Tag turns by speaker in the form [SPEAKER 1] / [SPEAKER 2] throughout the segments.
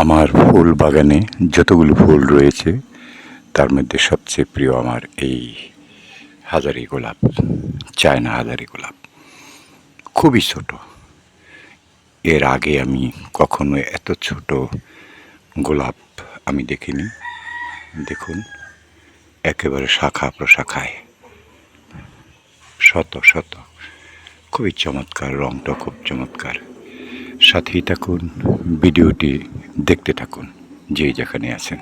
[SPEAKER 1] আমার ফুল বাগানে যতগুলো ফুল রয়েছে, তার মধ্যে সবচেয়ে প্রিয় আমার এই হাজারি গোলাপ, চায়না হাজারি গোলাপ। খুবই ছোট। এর আগে আমি কখনো এত ছোট গোলাপ আমি দেখিনি। দেখুন, একেবারে শাখা প্রশাখায়। শত শত। খুবই চমৎকার, রংটা খুব চমৎকার। সাথেই থাকুন, ভিডিওটি দেখতে থাকুন, যে যেখানে আছেন।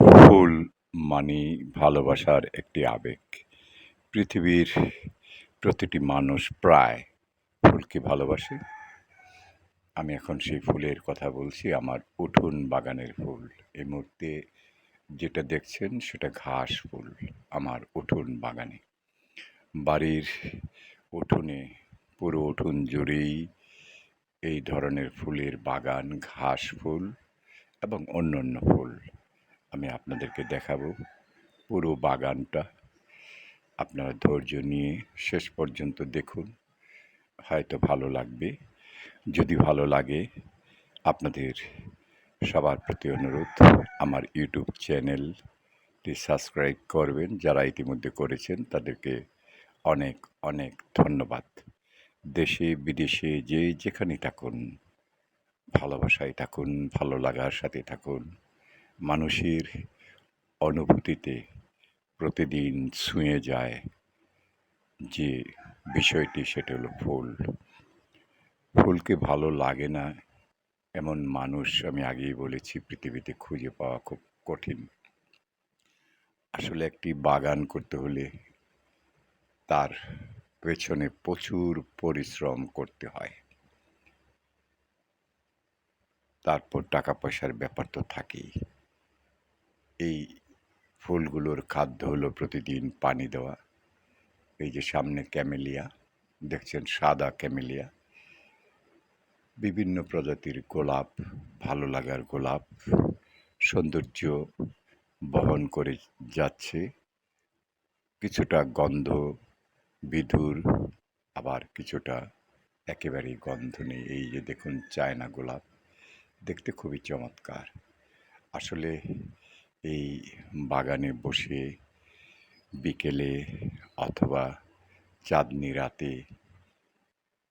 [SPEAKER 1] ফুল মানে ভালোবাসার একটি আবেগ। পৃথিবীর প্রতিটি মানুষ প্রায় ফুলকে ভালোবাসে। আমি এখন সেই ফুলের কথা বলছি, আমার উঠোন বাগানের ফুল। এই মুহূর্তে যেটা দেখছেন, সেটা ঘাস ফুল আমার উঠোন বাগানে। বাড়ির উঠোনে পুরো উঠোন জুড়েই এই ধরনের ফুলের বাগান, ঘাস ফুল এবং অন্য অন্য ফুল আমি আপনাদেরকে দেখাবো। পুরো বাগানটা আপনারা ধৈর্য নিয়ে শেষ পর্যন্ত দেখুন। হয়তো ভালো লাগবে। যদি ভালো লাগে, আপনাদের সবার প্রতি অনুরোধ, আমার ইউটিউব চ্যানেলটি সাবস্ক্রাইব করবেন। যারা ইতিমধ্যে করেছেন, তাদেরকে অনেক অনেক ধন্যবাদ। দেশে, বিদেশে যে যেখানে থাকুন, ভালোবাসায় থাকুন, ভালো লাগার সাথে থাকুন, মানুষের অনুভূতিতে প্রতিদিন ছুঁয়ে যায় যে বিষয়টি, সেটা হলো ফুল। ফুলকে ভালো লাগে না এমন মানুষ আমি আগেই বলেছি, পৃথিবীতে খুঁজে পাওয়া খুব কঠিন। আসলে একটি বাগান করতে হলে তার পেছনে প্রচুর পরিশ্রম করতে হয়। তারপর টাকা পয়সার ব্যাপার তো থাকেই। এই ফুলগুলোর খাদ্য হলো প্রতিদিন পানি দেওয়া। এই যে সামনে ক্যামেলিয়া, দেখছেন সাদা ক্যামেলিয়া। বিভিন্ন প্রজাতির গোলাপ, ভালো লাগার গোলাপ, সৌন্দর্য বহন করে যাচ্ছে। কিছুটা গন্ধ বিধুর আবার কিছুটা একেবারেই গন্ধ নেই। এই যে দেখুন, চায়না গোলাপ। দেখতে খুবই চমৎকার। আসলে এই বাগানে বসে বিকেলে অথবা চাঁদনি রাতে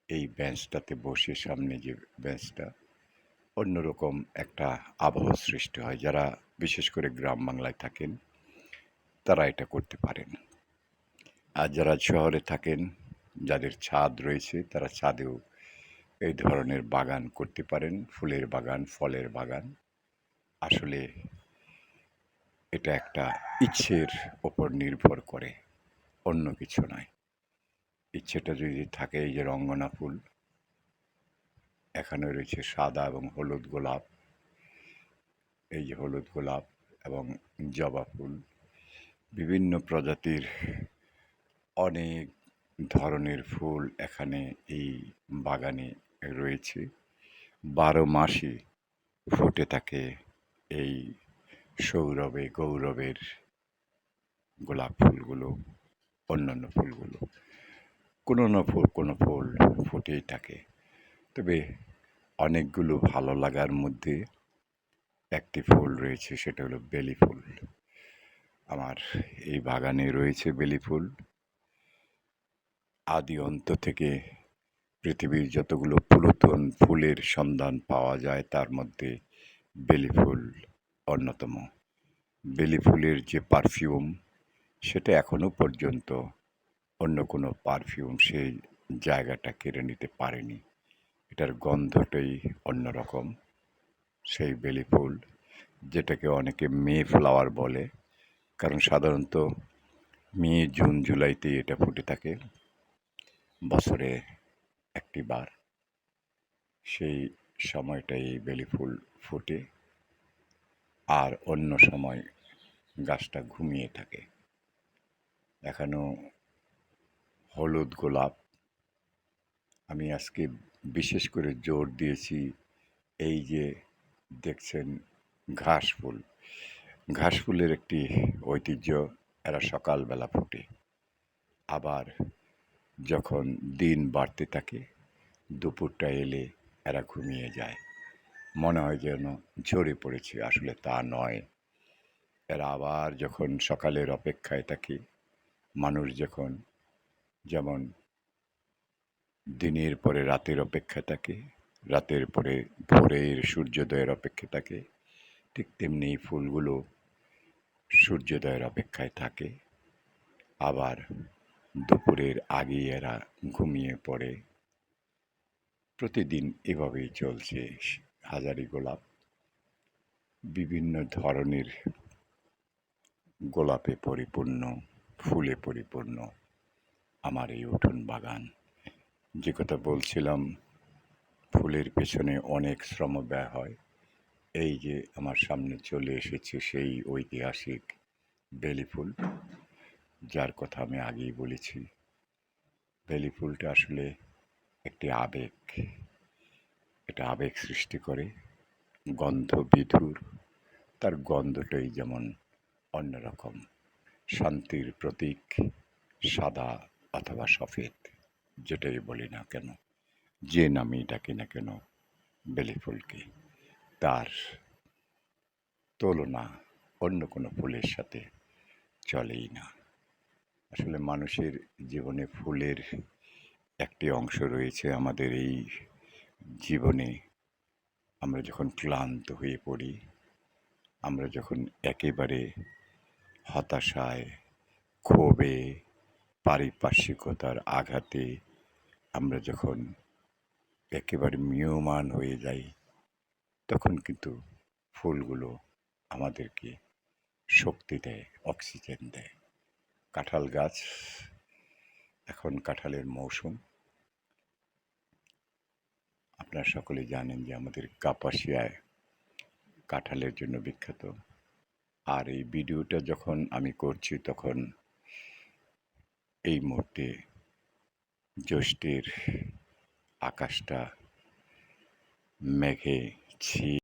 [SPEAKER 1] এই বেঞ্চটাতে বসে সামনে যে বেঞ্চটা, অন্যরকম একটা আবহ সৃষ্টি হয়। যারা বিশেষ করে গ্রাম বাংলায় থাকেন, তারা এটা করতে পারেন। আর যারা শহরে থাকেন, যাদের ছাদ রয়েছে, তারা ছাদেও এই ধরনের বাগান করতে পারেন, ফুলের বাগান, ফলের বাগান। আসলে এটা একটা ইচ্ছের ওপর নির্ভর করে, অন্য কিছু নয়। ইচ্ছেটা যদি থাকে এই যে রঙ্গনা ফুল, এখানে রয়েছে সাদা এবং হলুদ গোলাপ, এই যে হলুদ গোলাপ এবং জবা ফুল, বিভিন্ন প্রজাতির অনেক ধরনের ফুল এখানে এই বাগানে রয়েছে। বারো মাসই ফুটে থাকে এই সৌরভে, গৌরবের গোলাপ ফুলগুলো, অন্যান্য ফুলগুলো। কোনো না ফুল কোনো ফুল ফুটেই থাকে। তবে অনেকগুলো ভালো লাগার মধ্যে একটি ফুল রয়েছে, সেটা হলো বেলি ফুল। আমার এই বাগানে রয়েছে বেলি ফুল। আদি অন্ত থেকে পৃথিবীর যতগুলো পুরাতন ফুলের সন্ধান পাওয়া যায়, তার মধ্যে বেলি ফুল অন্যতম। বেলি ফুলের যে পারফিউম, সেটা এখনও পর্যন্ত অন্য কোনো পারফিউম সেই জায়গাটা কেড়ে নিতে পারেনি। এটার গন্ধটাই অন্যরকম সেই বেলি ফুল, যেটাকে অনেকে মে ফ্লাওয়ার বলে, কারণ সাধারণত মে, জুন জুলাইতে এটা ফুটে থাকে। বছরে একটি বার সেই সময়টাই বেলি ফুল ফুটে আর অন্য সময় গাছটা ঘুমিয়ে থাকে। এখনও হলুদ গোলাপ। আমি আজকে বিশেষ করে জোর দিয়েছি এই যে দেখছেন ঘাস ফুল। ঘাস ফুলের একটি ঐতিহ্য এরা সকালবেলা ফোটে। আবার যখন দিন বাড়তে থাকে, দুপুরটা এলে এরা ঘুমিয়ে যায়। মনে হয় যেন ঝরে পড়েছে, আসলে তা নয়। এরা আবার যখন সকালের অপেক্ষায় থাকে, মানুষ যখন যেমন দিনের পরে রাতের অপেক্ষা থাকে, রাতের পরে ভোরের সূর্যোদয়ের অপেক্ষা থাকে, ঠিক তেমনি ফুলগুলো সূর্যোদয়ের অপেক্ষায় থাকে। আবার দুপুরের আগে এরা ঘুমিয়ে পড়ে। প্রতিদিন এভাবেই চলছে হাজারি গোলাপ। বিভিন্ন ধরনের গোলাপে পরিপূর্ণ, ফুলে পরিপূর্ণ আমার এই উঠোন বাগান। যে কথা বলছিলাম, ফুলের পেছনে অনেক শ্রম ব্যয় হয়। এই যে আমার সামনে চলে এসেছে সেই ঐতিহাসিক বেলি ফুল। যার কথা আমি আগেই বলেছি। বেলি ফুলটা আসলে একটি আবেগ। এটা আবেগ সৃষ্টি করে, গন্ধ বিধুর, তার গন্ধটাই যেমন অন্যরকম। শান্তির প্রতীক, সাদা অথবা সফেদ, যেটাই বলি না কেন, যে নামেই ডাকি না কেন বেলি ফুলকে, তার তুলনা অন্য কোনো ফুলের সাথে চলেই না। আসলে মানুষের জীবনে ফুলের একটি অংশ রয়েছে আমাদের এই জীবনে। আমরা যখন ক্লান্ত হয়ে পড়ি, আমরা যখন একেবারে হতাশায়, ক্ষোভে, পারিপার্শ্বিকতার আঘাতে আমরা যখন একেবারে মিয়মান হয়ে যাই, তখন কিন্তু ফুলগুলো আমাদেরকে শক্তি দেয়, অক্সিজেন দেয়। কাঁঠাল গাছ, এখন কাঁঠালের মৌসুম। আপনারা সকলে জানেন যে আমাদের কাপাসিয়ায় কাঁঠালের জন্য বিখ্যাত। আর এই ভিডিওটা যখন আমি করছি, তখন এই মুহূর্তে জ্যৈষ্ঠের আকাশটা মেঘে ছি